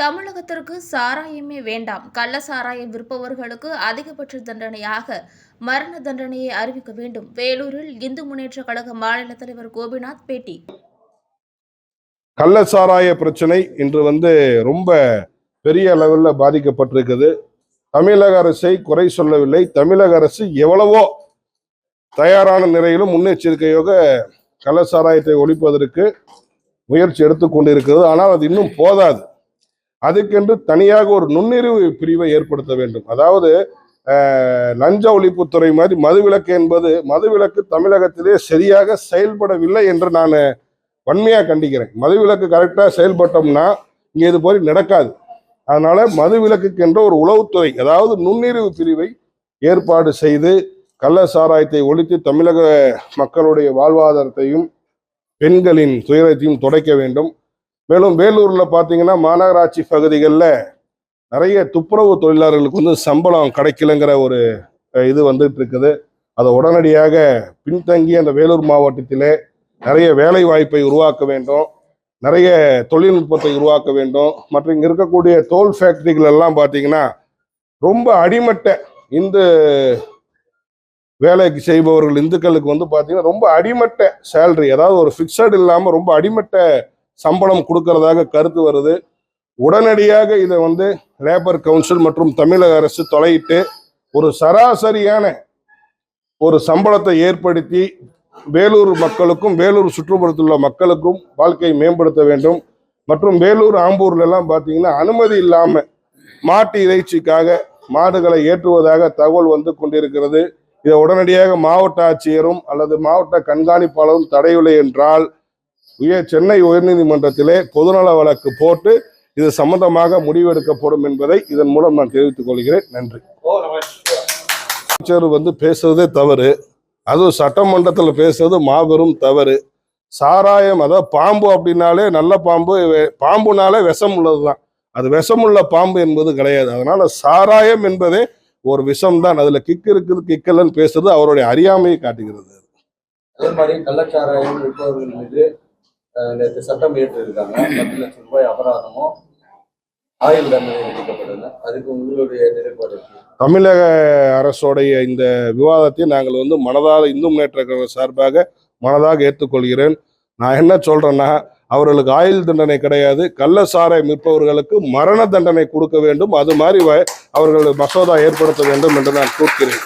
தமிழகத்திற்கு சாராயமே வேண்டாம். கள்ள சாராயம் விற்பவர்களுக்கு அதிகபட்ச தண்டனையாக மரண தண்டனையை அறிவிக்க வேண்டும். வேலூரில் இந்து முன்னேற்ற கழக மாநில தலைவர் கோபிநாத் பேட்டி. கள்ளச்சாராய பிரச்சனை இன்று வந்து ரொம்ப பெரிய அளவில் பாதிக்கப்பட்டிருக்குது. தமிழக அரசை குறை சொல்லவில்லை. தமிழக அரசு எவ்வளவோ தயாரான நிலையிலும் முன்னெச்சரிக்கையாக கள்ளச்சாராயத்தை ஒழிப்பதற்கு முயற்சி எடுத்துக்கொண்டிருக்கிறது ஆனால் அது இன்னும் போதாது. அதுக்கென்று தனியாக ஒரு நுண்ணறிவு பிரிவை ஏற்படுத்த வேண்டும். அதாவது லஞ்ச ஒழிப்புத்துறை மாதிரி மதுவிலக்கு என்பது மதுவிலக்கு தமிழகத்திலே சரியாக செயல்படவில்லை என்று நான் வன்மையாக கண்டிக்கிறேன். மதுவிலக்கு கரெக்டாக செயல்பட்டோம்னா இங்கே இது போய் நடக்காது. அதனால மதுவிலக்குக்கென்ற ஒரு உளவுத்துறை அதாவது நுண்ணறிவு பிரிவை ஏற்பாடு செய்து கள்ள சாராயத்தை ஒழித்து தமிழக மக்களுடைய வாழ்வாதாரத்தையும் பெண்களின் துயரத்தையும் துடைக்க வேண்டும். மேலும் வேலூரில் பார்த்தீங்கன்னா மாநகராட்சி பகுதிகளில் நிறைய துப்புரவு தொழிலாளர்களுக்கு வந்து சம்பளம் கிடைக்கலங்கிற ஒரு இது வந்துட்டு இருக்குது. அதை உடனடியாக பின்தங்கி அந்த வேலூர் மாவட்டத்திலே நிறைய வேலை வாய்ப்பை உருவாக்க வேண்டும். நிறைய தொழில்நுட்பத்தை உருவாக்க வேண்டும். மற்றும் இங்கே இருக்கக்கூடிய தோல் ஃபேக்டரிகள் எல்லாம் பார்த்தீங்கன்னா ரொம்ப அடிமட்ட இந்து வேலைக்கு செய்பவர்கள் இந்துக்களுக்கு வந்து பார்த்தீங்கன்னா ரொம்ப அடிமட்ட சேல்ரி அதாவது ஒரு ஃபிக்ஸட் இல்லாமல் ரொம்ப அடிமட்ட சம்பளம் கொடுக்கறதாக கருத்து வருது. உடனடியாக இதை வந்து லேபர் கவுன்சில் மற்றும் தமிழக அரசு தொலையிட்டு ஒரு சராசரியான ஒரு சம்பளத்தை ஏற்படுத்தி வேலூர் மக்களுக்கும் வேலூர் சுற்றுப்புறத்தில் உள்ள மக்களுக்கும் வாழ்க்கையை மேம்படுத்த வேண்டும். மற்றும் வேலூர் ஆம்பூர்ல எல்லாம் பார்த்தீங்கன்னா அனுமதி இல்லாமல் மாட்டு இறைச்சிக்காக மாடுகளை ஏற்றுவதாக தகவல் வந்து கொண்டிருக்கிறது. இதை உடனடியாக மாவட்ட ஆட்சியரும் அல்லது மாவட்ட கண்காணிப்பாளரும் தடையில்லை என்றால் உயர் சென்னை உயர்நீதிமன்றத்திலே பொதுநல வழக்கு போட்டு இது சம்பந்தமாக முடிவெடுக்கப்படும் என்பதை இதன் மூலம் நான் தெரிவித்துக் கொள்கிறேன். நன்றி. அமைச்சர் வந்து பேசுறதே தவறு. அதுவும் சட்டமன்றத்தில் பேசுறது மாபெரும் தவறு. சாராயம் அதாவது பாம்பு அப்படின்னாலே நல்ல பாம்பு பாம்புனாலே விஷம் உள்ளதுதான். அது விஷமுள்ள பாம்பு என்பது கிடையாது. அதனால சாராயம் என்பதே ஒரு விஷம் தான் அதுல கிக்கு இருக்குது கிக்கலன்னு பேசுறது அவருடைய அறியாமையை காட்டுகிறது. அதே மாதிரி கள்ளச்சாராயம் விற்பவர்கள் மீது நேற்று சட்டம் இயற்றிருக்காங்க. பத்து லட்சம் ரூபாய் அபராதமும் ஆயுள் தண்டனை விதிக்கப்பட்டது அதுக்கு உங்களுடைய நிலைப்பாடு தமிழக அரசோடைய இந்த விவாதத்தை நாங்கள் வந்து மனதாக இந்து முன்னேற்ற கழக சார்பாக மனதாக ஏற்றுக்கொள்கிறேன். நான் என்ன சொல்றேன்னா அவர்களுக்கு ஆயுள் தண்டனை கிடையாது. கள்ள சாரை விற்பவர்களுக்கு மரண தண்டனை கொடுக்க வேண்டும். அது மாதிரி அவர்கள் மசோதா ஏற்படுத்த வேண்டும் என்று நான் கூறுகிறேன்.